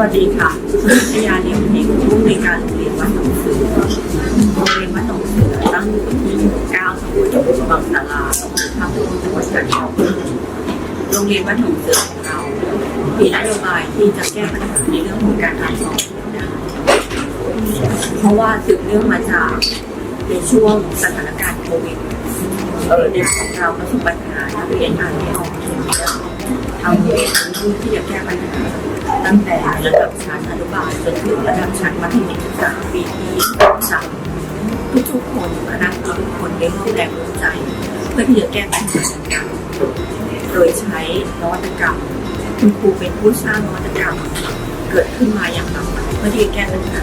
วัสดีค่ะพยาเลี้ยงเพลงผู้ในการโรงเรียนวัดหนองเสือโรงเรียนวัดหนองเสือตั้งอยู่ที่9ตำบลบางสาราอำเภอท่าตูมจังหวัดกาญจนบุรีโรงเรียนวัดหนองเสือของเรามีนโยบายที่จะแก้ปัญหาในเรื่องของการทำสอบได้เพราะว่าสืบเนื่องมาจากในช่วงสถานการณ์โควิดเออเด็กของเราประสบปัญหานักเรียนอ่านไม่ออกเขียนทำให้ผู้ที่จะแก้ปัญหา ตั้งแต่ระดับชั้นอนุบาลจนถึงระดับชั้นมัธยมศึกษาปีที่สามทุกๆคนคณะครูทุกคนได้ร่วมแรงร่วมใจ เพื่อที่จะแก้ปัญหาดังกล่าวโดยใช้นวัตกรรม คุณครูเป็นผู้สร้างนวัตกรรมเกิดขึ้นมาอย่างลำบากเพื่อที่จะแก้ปัญหา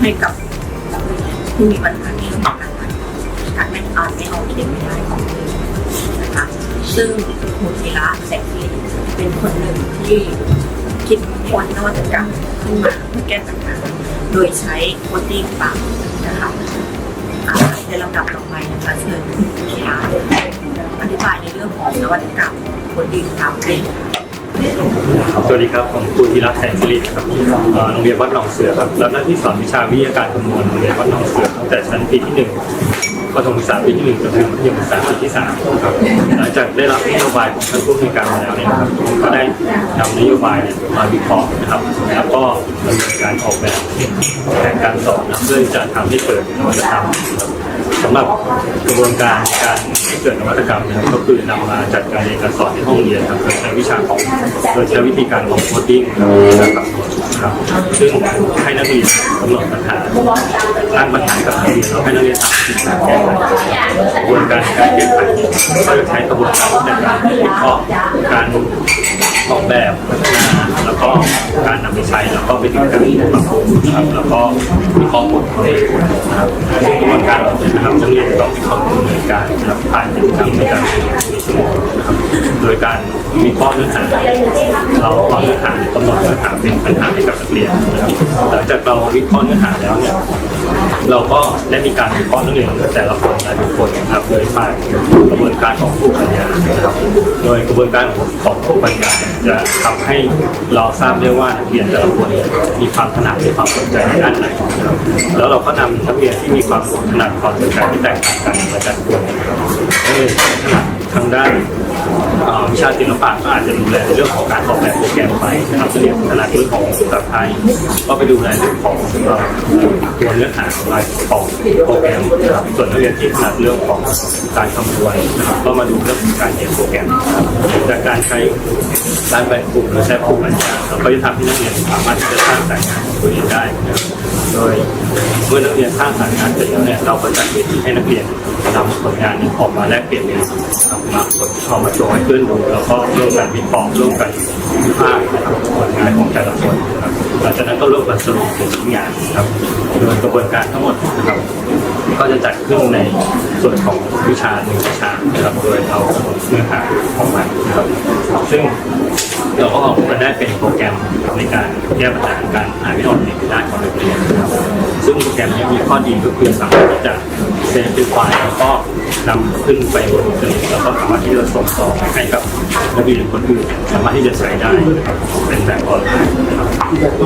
ให้กับนักเรียนที่มีปัญหาในเรื่องของการอ่านการไม่อ่านไม่ออกเขียนไม่ได้ของตัวเองนะคะซึ่งครูธีระแสงสิริเป็นคนหนึ่งที่ คิดค้นนวัตกรรมขึ้นมาเพื่อแก้ปัญหาโดยใช้โคดดิ้งปั๊มนะคะในลำดับต่อไปนะคะเชิญคุณธีรอธิบายในเรื่องของนวัตกรรมโคดดิ้งปั๊มได้ค่ะสวัสดีครับ ผมครูธีรัตน์แสงสิริครับโรงเรียนวัดหนองเสือครับรับหน้าที่สอนวิชาวิทยาการคำนวณโรงเรียนวัดหนองเสือตั้งแต่ชั้นปีที่หนึ่ง ประถมศึกษาปีที่หนึ่งจนถึงมัธยมศึกษาปีที่สามครับหลังจากได้รับนโยบายของท่านผู้ในวยการมาแล้วเนี่ยนะครับผมก็ได้นำนโยบายเนี่ยมาวิเคราะห์นะครับแล้วก็ดำเนินการออกแบบแผนการสอนนะเพื่อจะทำให้เกิดนวัตกรรมนะครับสำหรับกระบวนการการให้เกิดนวัตกรรมนะครับก็คือนำมาจัดการเรียนการสอนในห้องเรียนครับโดยใช้วิชาของโดยใช้วิธีการของโคดดิ้งนะครับ ครับซึ่งให้นักเรียนกำหนดปัญหาตั้งปัญหากับนักเรียนแล้วให้นักเรียนทำสิ่งต่างๆแก้ไขกระบวนการการแก้ไขเนี่ยก็จะใช้กระบวนการในการวิเคราะห์การออกแบบพัฒนาแล้วก็การนำไปใช้แล้วก็ไปถึงการปรับปรุงครับแล้วก็วิเคราะห์ผลนะครับกระบวนการนะครับนักเรียนต้องวิเคราะห์ดำเนินการนะครับผ่านกิจกรรมในการในชั่วโมงนะครับโดยการวิเคราะห์เนื้อหาเราเอาเนื้อหากำหนดเนื้อหาเป็นปัญหาให้กับนักเรียนนะครับหลังจากเราวิเคราะห์เนื้อหาแล้วเนี่ยเราก็ได้มีการวิเคราะห์นักเรียนแต่ละคนแต่ละคนนะครับโดยผ่านกระบวนการของผู้ปัญญานะครับโดยกระบวนการของผู้ปัญญาจะทำให้เราทราบได้ว่านักเรียนแต่ละคนมีความถนัดมีความสนใจในด้านไหนนะครับแล้วเราก็นำนักเรียนที่มีความถนัดความสนใจที่แตกต่างกันมาจัดกลุ่มนักเรียนถนัด ทางด้านวิชาศิลปะก็อาจจะดูแลในเรื่องของการออกแบบโปรแกรมไปนะครับเรียนขนาดเรื่องของภาษาไทยก็ไปดูแลเรื่องของตัวเนื้อหาของรายของโปรแกรมนะครับส่วนนักเรียนที่ถนัดเรื่องของการคำนวณนะครับก็มาดูเรื่องของการเขียนโปรแกรม การใช้การแบ่งกลุ่มหรือใช้ภูมิปัญญาเราจะทำให้นักเรียนสามารถที่จะสร้างสายงานของตัวเองได้โดยเมื่อนักเรียนสร้างสายงานเสร็จแล้วเนี่ยเราก็จัดเวทีให้นักเรียนนำผลงานนี้ออกมาแลกเปลี่ยนเรียนรู้นะครับมาเอามาโชว์ให้เพื่อนดูแล้วก็ร่วมกันวิเคราะห์ร่วมกันวิพากษ์นะครับผลงานของแต่ละคนนะครับหลังจากนั้นก็ร่วมกันสรุปผลงานนะครับโดยกระบวนการทั้งหมดนะครับก็จะจัดขึ้นใน ส่วนของวิชาหนึ่งวิชานะครับโดยเอาเนื้อหาของมันนะครับซึ่งเราก็ออกมาได้เป็นโปรแกรมในการแก้ปัญหาการอ่านไม่ออกในด้านของนักเรียนนะครับซึ่งโปรแกรมนี้มีข้อดีก็คือสามารถที่จะ เซฟเป็นไฟล์แล้วก็นำขึ้นไปบนเทอร์เน็ตแล้วก็สามารถที่จะส่งต่อให้กับนักเรียนคนอื่นสามารถที่จะใช้ได้เป็นแบบออนไลน์นะครับ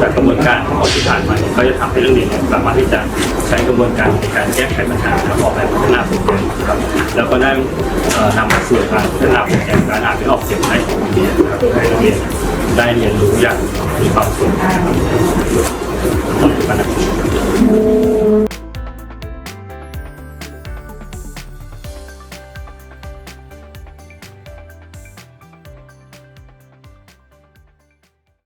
จากกระบวนการของที่ผ่านมาเนี่ยก็จะทำให้นักเรียนเนี่ยสามารถที่จะใช้กระบวนการในการแก้ไขปัญหาและออกแบบพัฒนาโปรแกรมนะครับแล้วก็ได้นำมาสู่การพัฒนาโปรแกรมการอ่านไม่ออกเสียงไทยของนักเรียนนะครับให้นักเรียนได้เรียนรู้อย่างมีความสุขนะครับขอบคุณมากนะครับ